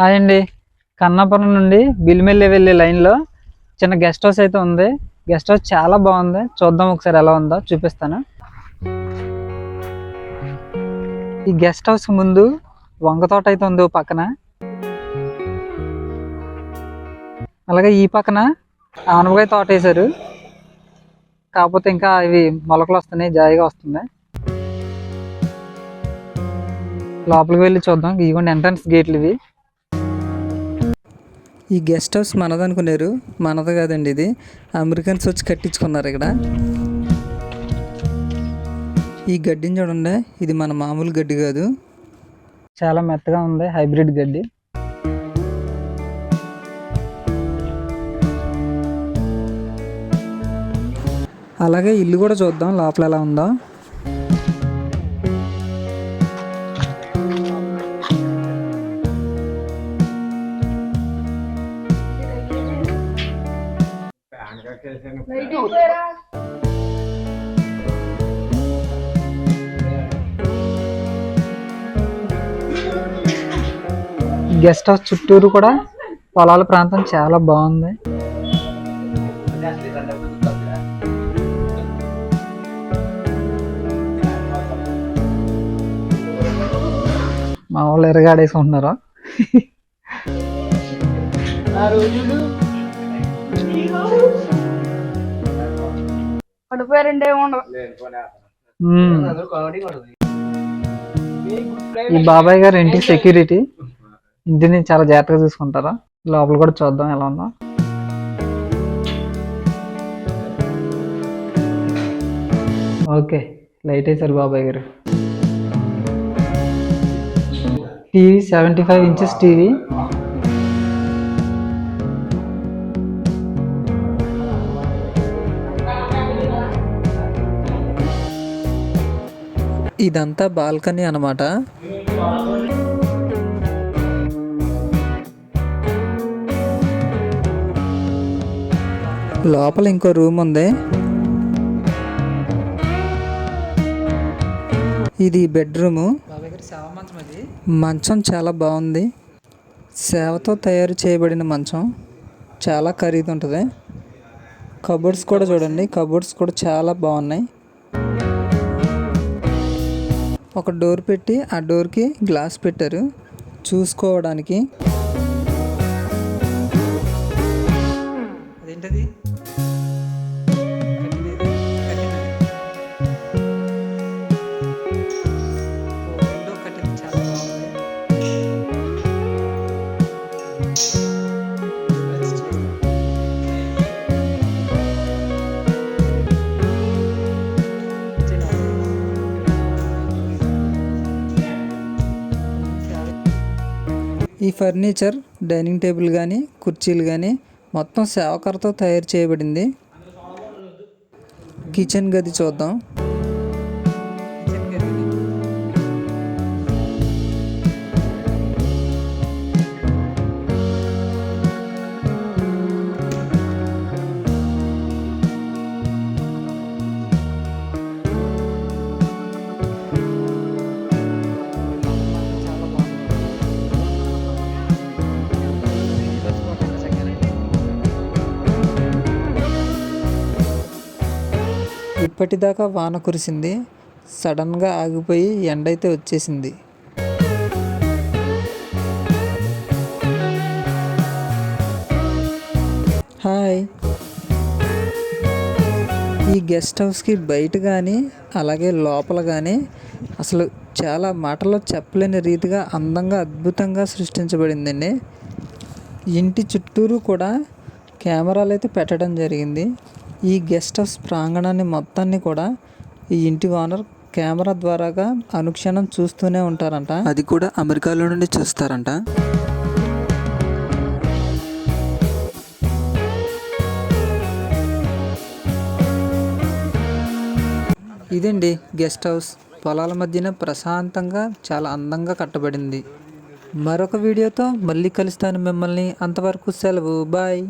Hi అండి. కన్నాపురం నుండి బిల్మెల్లి వెళ్ళే లైన్లో చిన్న గెస్ట్ హౌస్ అయితే ఉంది. గెస్ట్ హౌస్ చాలా బాగుంది. చూద్దాం ఒకసారి ఎలా ఉందో చూపిస్తాను. ఈ గెస్ట్ హౌస్ ముందు వంగ తోట అయితే ఉంది పక్కన. అలాగే ఈ పక్కన ఆనపకాయ తోట వేశారు. కాకపోతే ఇంకా ఇవి మొలకలు వస్తున్నాయి జాయిగా వస్తుంది. లోపలికి వెళ్ళి చూద్దాం. ఇదిగోండి ఎంట్రన్స్ గేట్లు ఇవి. ఈ గెస్ట్ హౌస్ మనది అనుకున్నారు మనది కాదండి ఇది. అమెరికన్స్ వచ్చి కట్టించుకున్నారు ఇక్కడ. ఈ గడ్డిని చూడండి. ఇది మన మామూలు గడ్డి కాదు. చాలా మెత్తగా ఉంది. హైబ్రిడ్ గడ్డి. అలాగే ఇల్లు కూడా చూద్దాం. లోపల ఎలా ఉందో. గెస్ట్ హౌస్ చుట్టూరు కూడా పొలాల ప్రాంతం చాలా బాగుంది. మా వాళ్ళు ఎరగాడేసుకుంటున్నారు? ఉండదు ఈ బాబాయ్ గారు ఇంటికి సెక్యూరిటీ ఇంటిని చాలా జాగ్రత్తగా చూసుకుంటారా? లోపల కూడా చూద్దాం ఎలా ఉందో. ఓకే లైట్ వేసారు బాబాయ్ గారు. TV seventy five inches TV. ఇదంతా బాల్కనీ అన్నమాట. లోపల ఇంకో రూమ్ ఉంది. ఇది బెడ్రూము. మంచం చాలా బాగుంది. సేవతో తయారు చేయబడిన మంచం. చాలా ఖరీదు ఉంటుంది. కబోర్డ్స్ కూడా చూడండి. కబోర్డ్స్ కూడా చాలా బాగున్నాయి. ఒక డోర్ పెట్టి ఆ డోర్కి గ్లాస్ పెట్టారు. చూసుకోవడానికి. అదేంటది? ఈ ఫర్నిచర్ డైనింగ్ టేబుల్ కానీ కుర్చీలు కానీ మొత్తం సేవకర్తో తయారు చేయబడింది. కిచెన్ గది చూద్దాం. ఇప్పటిదాకా వాన కురిసింది. సడన్గా ఆగిపోయి ఎండ అయితే వచ్చేసింది. హాయ్. ఈ గెస్ట్ హౌస్కి బయట కానీ అలాగే లోపల కానీ అసలు చాలా మాటలో చెప్పలేని రీతిగా అందంగా అద్భుతంగా సృష్టించబడిందండి. ఇంటి చుట్టూరు కూడా కెమెరాలు అయితే పెట్టడం జరిగింది. ఈ గెస్ట్ హౌస్ ప్రాంగణాన్ని మొత్తాన్ని కూడా ఈ ఇంటి ఓనర్ కెమెరా ద్వారాగా అనుక్షణం చూస్తూనే ఉంటారంట. అది కూడా అమెరికాలో నుండి చూస్తారంట. ఇదండి గెస్ట్ హౌస్. పొలాల మధ్యన ప్రశాంతంగా చాలా అందంగా కట్టబడింది. మరొక వీడియోతో మళ్ళీ కలుస్తాను మిమ్మల్ని. అంతవరకు సెలవు. బాయ్.